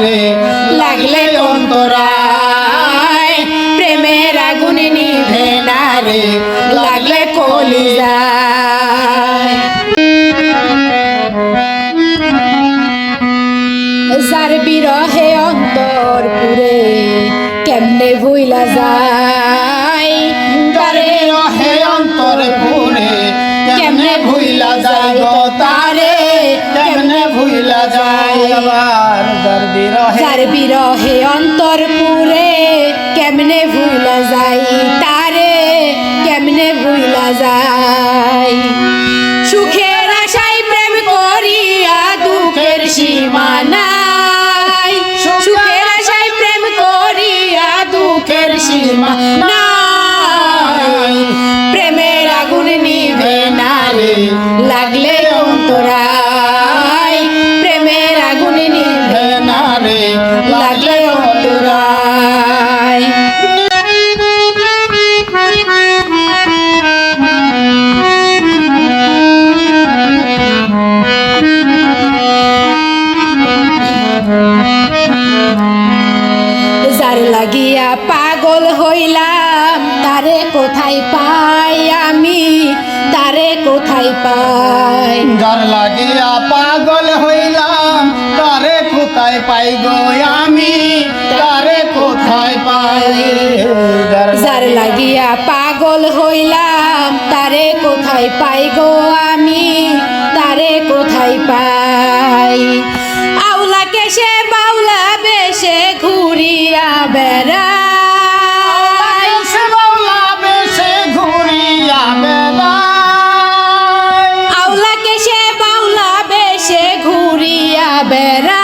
রে লাগলে অন্তরায়, প্রেমের আগুন নিভে না রে, লাগলে কলি যায়। যার বিরহে অন্তর পুরে, কেমনে ভুইলা যায়? ভুইলা যায় যার বিরহে অন্তর পুরে, কেমনে ভুইলা যায়? তারে কেমনে ভুইলা যায়? সুখের আশায় প্রেম করিয়া দুঃখের সীমা নাই। সুখের আশায় প্রেম করিয়া দুঃখের সীমা নাই। প্রেমের আগুন নিভে না লাগলে অন্তরায়। হইলাম তারে কোথায় পাই আমি? তারে কোথায় পাই? যার লাগিয়া পাগল হইলাম তারে কোথায় পাই গো আমি? তারে কোথায় পাই? যার লাগিয়া পাগল হইলাম তারে কোথায় পাই গো আমি? তারে কোথায় পাই? বেড়াই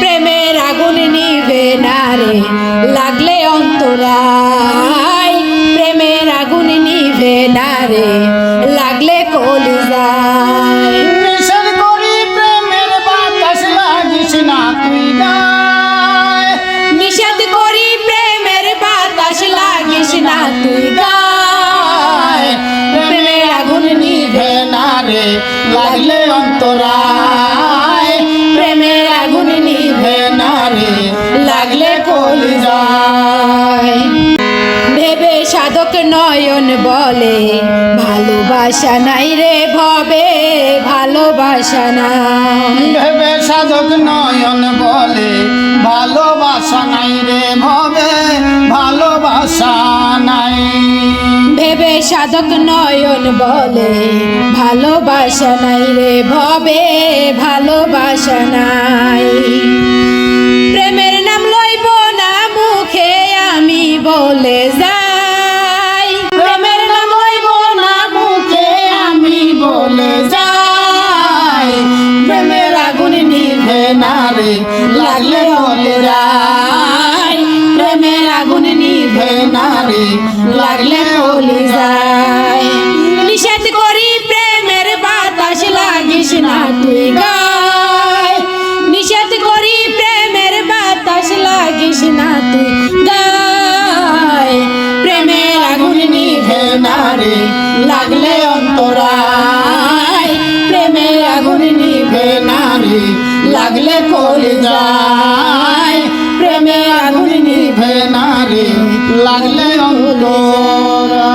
প্রেমের আগুন নিবে না রে লাগলে অন্তরায়। নয়ন বলে ভালোবাসা নাই রে ভবে ভালোবাসা নাই। ভেবে সাধক নয়ন বলে ভালোবাসা নাই রে ভবে ভালোবাসা নাই। ভেবে সাধক নয়ন বলে ভালোবাসা নাই রে ভবে ভালোবাসা নাই। অন্তরায় প্রেমের আগুন লাগলে কলি যায়। নিষেধ করি প্রেমের বাতাস, লাগিস না তুই গায়। নিষেধ করি প্রেমের লাগিস না গায়। প্রেমের আগুন নিভে না লাগলে অন্তরায়। প্রেমের আগুন নিভে না লাগলে কলি যায় রে লাগলে অন্তরা।